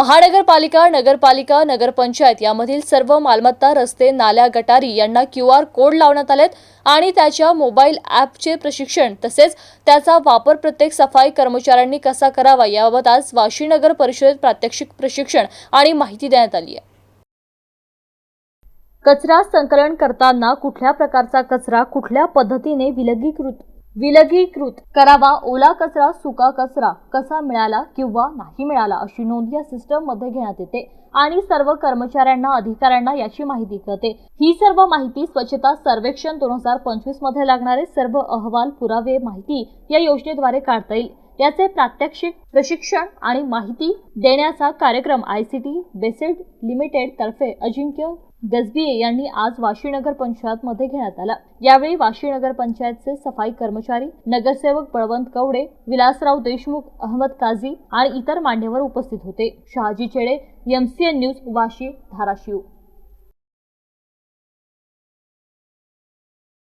महानगरपालिका नगरपालिका नगरपंचायत यामधील सर्व मालमत्ता रस्ते नाल्या गटारी यांना क्यू आर कोड लावण्यात आलेत आणि त्याच्या मोबाईल ॲपचे प्रशिक्षण तसेच त्याचा वापर प्रत्येक सफाई कर्मचाऱ्यांनी कसा करावा याबाबत आज वाशी नगर परिषदेत प्रात्यक्षिक प्रशिक्षण आणि माहिती देण्यात आली आहे. कचरा संकलन करताना कुठल्या प्रकारचा कचरा कुठल्या पद्धतीने विलगीकृत विलगीकृत करावा. ओला कचरा सुका कचरा कसा मिळाला किंवा नाही मिळाला अशी नोंद या सिस्टममध्ये घेण्यात येते आणि सर्व कर्मचाऱ्यांना अधिकाऱ्यांना याची माहिती कळते. ही सर्व माहिती स्वच्छता सर्वेक्षण दोन हजार पंचवीसमध्ये लागणारे सर्व अहवाल पुरावे माहिती या योजनेद्वारे काढता येईल. याचे प्रात्यक्षिक प्रशिक्षण आणि माहिती देण्याचा कार्यक्रम I C T based limited तर्फे अजिंक्य गजबिये यांनी आज वाशी नगर पंचायत मध्ये घेण्यात आला. यावेळी वाशी नगर पंचायतचे सफाई कर्मचारी नगरसेवक बळवंत कवडे विलासराव देशमुख अहमद काझी आणि इतर मान्यवर उपस्थित होते. शहाजी चेडे एमसीएन न्यूज वाशी धाराशिव.